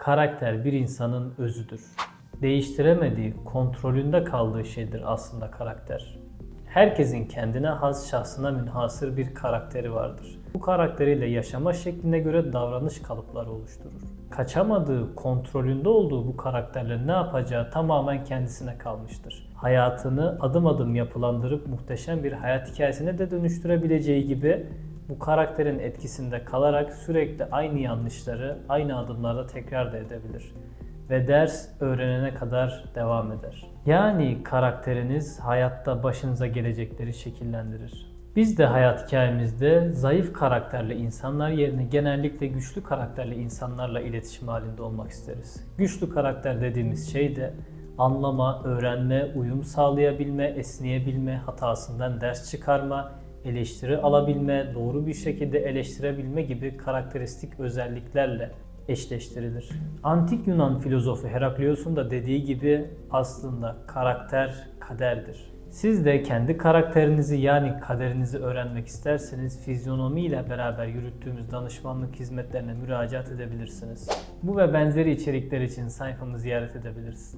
Karakter bir insanın özüdür. Değiştiremediği, kontrolünde kaldığı şeydir aslında karakter. Herkesin kendine has, şahsına münhasır bir karakteri vardır. Bu karakteriyle yaşama şekline göre davranış kalıpları oluşturur. Kaçamadığı, kontrolünde olduğu bu karakterle ne yapacağı tamamen kendisine kalmıştır. Hayatını adım adım yapılandırıp muhteşem bir hayat hikayesine de dönüştürebileceği gibi bu karakterin etkisinde kalarak sürekli aynı yanlışları aynı adımlarda tekrar da edebilir ve ders öğrenene kadar devam eder. Yani karakteriniz hayatta başınıza gelecekleri şekillendirir. Biz de hayat hikayemizde zayıf karakterli insanlar yerine genellikle güçlü karakterli insanlarla iletişim halinde olmak isteriz. Güçlü karakter dediğimiz şey de anlama, öğrenme, uyum sağlayabilme, esneyebilme, hatasından ders çıkarma, eleştiri alabilme, doğru bir şekilde eleştirebilme gibi karakteristik özelliklerle eşleştirilir. Antik Yunan filozofu Heraklios'un da dediği gibi aslında karakter kaderdir. Siz de kendi karakterinizi yani kaderinizi öğrenmek isterseniz fizyonomi ile beraber yürüttüğümüz danışmanlık hizmetlerine müracaat edebilirsiniz. Bu ve benzeri içerikler için sayfamı ziyaret edebilirsiniz.